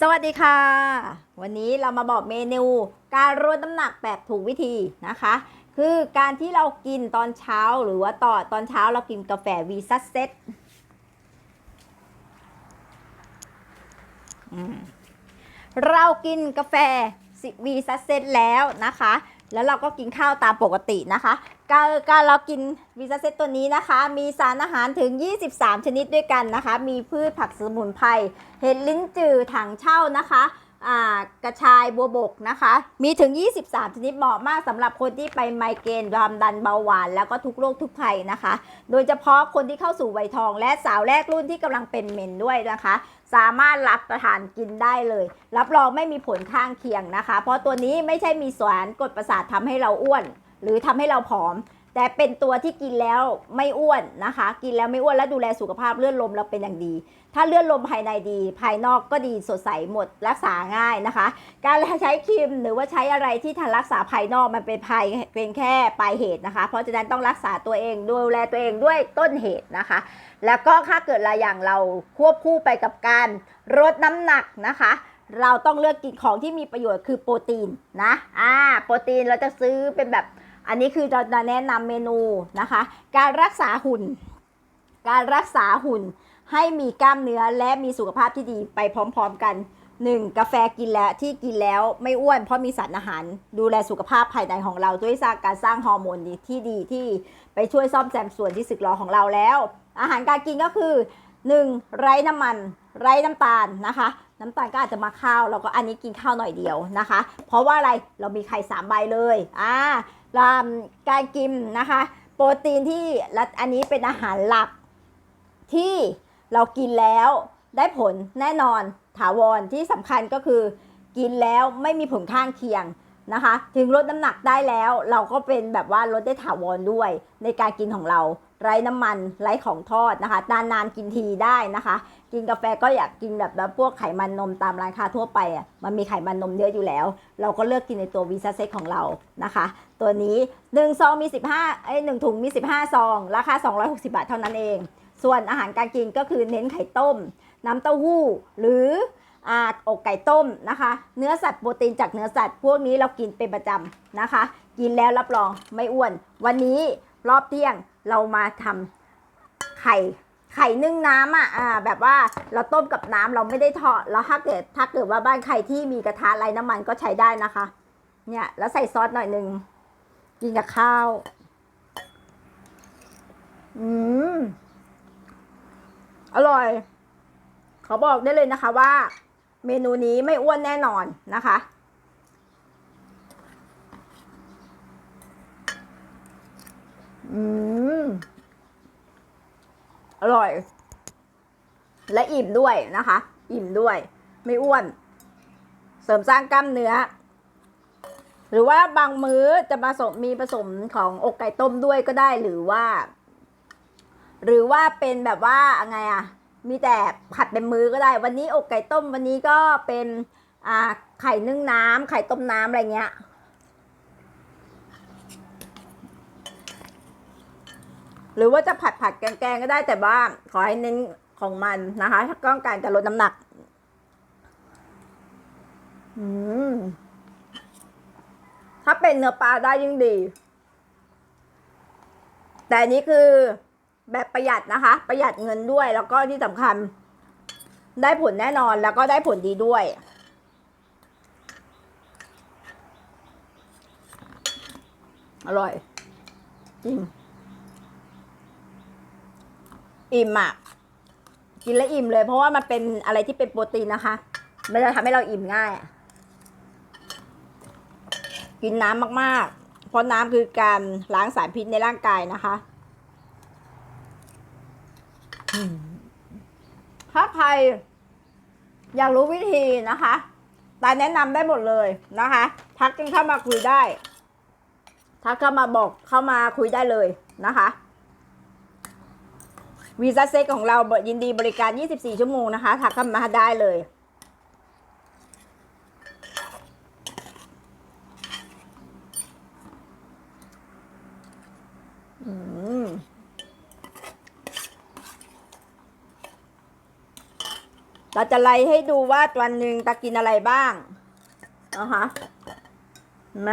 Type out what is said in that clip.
สวัสดีค่ะ วันนี้เรามาบอกเมนูการลดน้ำหนักแบบถูกวิธีนะคะ คือการที่เรากินตอนเช้าหรือว่าต่อตอนเช้าเรากินกาแฟวีซัสเซ็ตเรากินกาแฟวีซัสเซ็ตแล้วนะคะ แล้วเราก็กินข้าวตามปกตินะคะการการเรากินวีซ่าเซตตัวนี้นะคะ มีสารอาหารถึง 23 ชนิดด้วยกันนะคะ มีพืชผักสมุนไพรเห็ดลิ้นจือถังเช่านะคะ กระชายบัวบกนะคะ มีถึง 23 ชนิดเหมาะมากสำหรับคนที่ไปไมเกรนความดันเบาหวานแล้วก็ทุกโรคทุกภัยนะคะ โดยเฉพาะคนที่เข้าสู่วัยทอง และสาวแรกรุ่นที่กำลังเป็นเมนด้วยนะคะ สามารถรับประทานกินได้เลย รับรองไม่มีผลข้างเคียงนะคะ เพราะตัวนี้ไม่ใช่มีสารกดประสาททำให้เราอ้วน หรือทำให้เราผอม แต่เป็นตัวที่กินแล้วไม่อ้วนนะคะ กินแล้วไม่อ้วนและดูแลสุขภาพเลือดลมเราเป็นอย่างดี ถ้าเลือดลมภายในดี ภายนอกก็ดีสดใสหมดรักษาง่ายนะคะ การใช้ครีมหรือว่าใช้อะไรที่ทันรักษาภายนอกมันเป็นภายเป็นแค่ปลายเหตุนะคะ เพราะฉะนั้นต้องรักษาตัวเองดูแลตัวเองด้วยต้นเหตุนะคะ แล้วก็ถ้าเกิดอะไรอย่างเราควบคู่ไปกับการลดน้ำหนักนะคะเราต้องเลือกกินของที่มีประโยชน์คือโปรตีนนะ อ่า โปรตีนเราจะซื้อเป็นแบบ อันนี้คือเราจะแนะนำเมนูนะคะ การรักษาหุ่น การรักษาหุ่นให้มีกล้ามเนื้อและมีสุขภาพที่ดีไปพร้อม ๆ กัน 1. กาแฟกินแล้วที่กินแล้วไม่อ้วนเพราะมีสารอาหารดูแลสุขภาพภายในของเราด้วยสร้างการสร้างฮอร์โมนที่ดีที่ไปช่วยซ่อมแซมส่วนที่สึกหรอของเราแล้ว อาหารการกินก็คือ 1. ไร้น้ำมัน ไร้น้ำตาลนะคะ น้ำตาลก็อาจจะมาข้าวแล้วก็อันนี้กินข้าวหน่อยเดียวนะคะ เพราะว่าอะไรเรามีไข่สามใบเลยอ่า การกินนะคะ โปรตีนที่อันนี้เป็นอาหารหลักที่เรากินแล้วได้ผลแน่นอนถาวรที่สำคัญก็คือ กินแล้วไม่มีผลข้างเคียงนะคะ ถึงลดน้ำหนักได้แล้ว เราก็เป็นแบบว่าลดได้ถาวรด้วยในการกินของเรา ไร้น้ำมันไร้ของทอดนะคะ นานๆกินทีได้นะคะ กินกาแฟก็อยากกินแบบแบบพวกไขมันนมตามร้านค้าทั่วไปอะมันมีไขมันนมเยอะอยู่แล้ว เราก็เลือกกินในตัววีซ่าเซ็ตของเรานะคะ ตัวนี้1ซองมี 15เอ้ยหนึ่งถุงมี 15 ซอง ราคา 260 บาทเท่านั้นเอง ส่วนอาหารการกินก็คือเน้นไข่ต้ม น้ำเต้าหู้หรืออาอกไก่ต้มนะคะ เนื้อสัตว์โปรตีนจากเนื้อสัตว์พวกนี้เรากินเป็นประจำนะคะ กินแล้วรับรองไม่อ้วน วันนี้รอบเที่ยง เรามาทำไข่ไข่นึ่งน้ำอะอ่าแบบว่าเราต้มกับน้ำเราไม่ได้ทอดแล้วถ้าเกิดถ้าเกิดว่าบ้านใครที่มีกระทะไร้น้ำมันก็ใช้ได้นะคะ เนี่ยแล้วใส่ซอสหน่อยหนึ่งกินกับข้าว อืมอร่อยเขาบอกได้เลยนะคะว่า เมนูนี้ไม่อ้วนแน่นอนนะคะ อืม อร่อย และอิ่มด้วยนะคะ อิ่มด้วย ไม่อ้วน เสริมสร้างกล้ามเนื้อ หรือว่าบางมื้อจะผสมมีผสมของอกไก่ต้มด้วยก็ได้หรือว่า หรือว่าเป็นแบบว่าไงอะมีแต่ผัดเป็นมื้อก็ได้ วันนี้อกไก่ต้มวันนี้ก็เป็น อ่า ไข่นึ่งน้ำไข่ต้มน้ำอะไรเงี้ย หรือว่าจะผัดผัดแกงๆก็ได้แต่ว่าขอให้เน้นของมันนะคะถ้าต้องการจะลดน้ำหนักอืมถ้าเป็นเนื้อปลาได้ยิ่งดี แต่นนี้คือแบบประหยัดนะคะ ประหยัดเงินด้วยแล้วก็ที่สำคัญ ได้ผลแน่นอนแล้วก็ได้ผลดีด้วยอร่อย จริง อิ่มอะกินแล้วอิ่มเลย เพราะว่ามันเป็นอะไรที่เป็นโปรตีนนะคะ มันจะทำให้เราอิ่มง่ายอะกินน้ำมากๆ เพราะน้ำคือการล้างสารพิษในร่างกายนะคะถ้าใครอยากรู้วิธีนะคะตายแนะนำได้หมดเลยนะคะ ทักกันเข้ามาคุยได้ ทักเข้ามาบอกเข้ามาคุยได้เลยนะคะ วีซ่าเซ็กของเรายินดีบริการ 24 ชั่วโมงนะคะทักเข้ามาได้เลย อืมเราจะไล่ให้ดูว่าวันหนึ่งตากินอะไรบ้างนะคะเห็นไหม